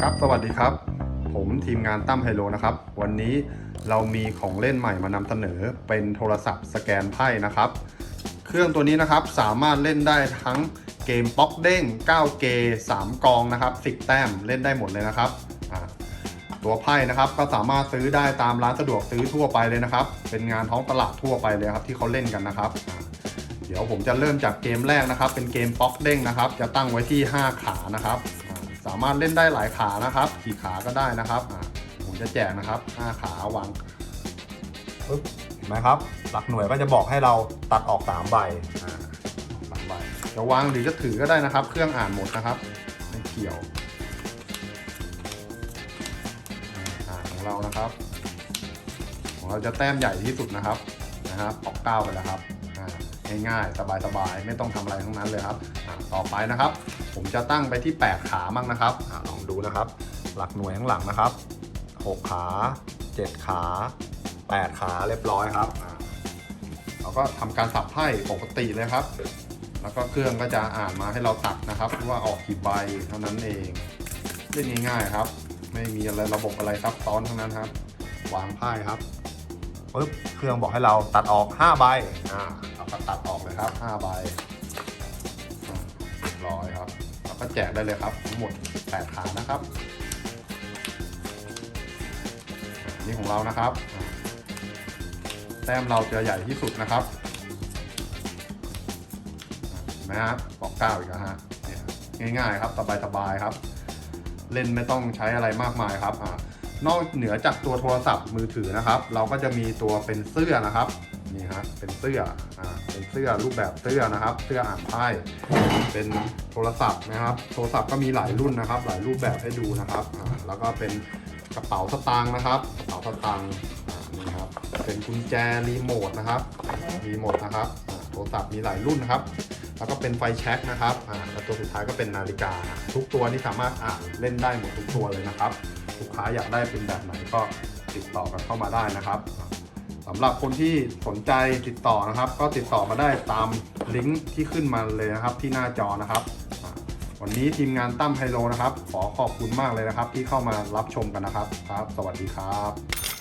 สวัสดีครับ ผมทีมงานตั้มไฮโลนะครับ วันนี้เรามีของเล่นใหม่มานำเสนอเป็นโทรศัพท์สแกนไพ่นะครับ เครื่องตัวนี้นะครับสามารถเล่นได้ทั้งเกมป๊อกเด้ง9เก3กองนะครับ 10 แต้มเล่นได้หมดเลยนะครับ ตัวไพ่นะครับก็สามารถซื้อได้ตามร้านสะดวกซื้อทั่วไปเลยนะครับ เป็นงานท้องตลาดทั่วไปเลยครับที่เขาเล่นกันนะครับเดี๋ยวผมจะเริ่มจากเกมแรกนะครับ เป็นเกมป๊อกเด้งนะครับ จะตั้งไว้ที่ 5 ขานะครับ สามารถเล่นได้หลายขานะครับกี่ขาก็ได้นะครับอ่าผมจะแจกนะครับ5ขาวางปึ๊บเห็นไหมครับ หลักหน่วยก็จะบอกให้เราตัดออก3ใบอ่าสามใบจะวางหรือจะถือก็ได้นะครับ เครื่องอ่านหมดนะครับไม่เกี่ยวอ่าของเรานะครับ ของเราจะแต้มใหญ่ที่สุดนะครับนะครับออกเก้าไปแล้วครับอ่า ง่ายๆ สบายๆ ไม่ต้องทำอะไรทั้งนั้นเลยครับต่อไปนะครับ ผมจะตั้งไปที่ 8 ขามั่งนะครับอลองดูนะครับ หลักหน่วยข้างหลังนะครับ 6 ขา 7 ขา 8 ขาเรียบร้อยครับเราก็ทำการสับไพ่ปกติเลยครับ แล้วก็เครื่องก็จะอ่านมาให้เราตัดนะครับ ว่าออกกี่ใบเท่านั้นเองเล่นง่ายๆครับ ไม่มีอะไรระบบอะไรซับซ้อนทั้งนั้นครับ วางไพ่ครับปึ๊บเครื่องบอกให้เราตัดออก 5 ใบอ่าเรา ก็ตัดออกเลยครับ5ใบอ่าเรียบร้อยครับเราก็แจกได้เลยครับทั้งหมด8ขานะครับอ่านี่ของเรานะครับแต้มเราจะใหญ่ที่สุดนะครับเห็นไหมฮะบอกเก้าอีกแล้วฮะง่ายๆครับสบายๆครับ เล่นไม่ต้องใช้อะไรมากมายครับอ่านอกเหนือจากตัวโทรศัพท์มือถือนะครับ เราก็จะมีตัวเป็นเสื้อนะครับ นี่ฮะเป็นเสื้ออ่าเป็นเสื้อรูปแบบเสื้อนะครับ เสื้ออ่านไพ่เป็นโทรศัพท์นะครับ โทรศัพท์ก็มีหลายรุ่นนะครับ หลายรูปแบบให้ดูนะครับอ่าแล้วก็เป็นกระเป๋าสตางค์นะครับกระเป๋าสตางค์อ่านี่ครับเป็นกุญแจรีโมทนะครับรีโมทนะครับอ่าโทรศัพท์มีหลายรุ่นนะครับ แล้วก็เป็นไฟแช็กนะครับอ่าแล้วตัวสุดท้ายก็เป็นนาฬิกา ทุกตัวนี่สามารถอ่านเล่นได้หมดทุกตัวเลยนะครับลูกค้าอยากได้เป็นแบบไหนก็ติดต่อกันเข้ามาได้นะครับ สำหรับคนที่สนใจติดต่อนะครับ ก็ติดต่อมาได้ตามลิงก์ที่ขึ้นมาเลยนะครับที่หน้าจอนะครับ วันนี้ทีมงานตั้มไฮโลนะครับ ขอขอบคุณมากเลยนะครับ ที่เข้ามารับชมกันนะครับครับ สวัสดีครับ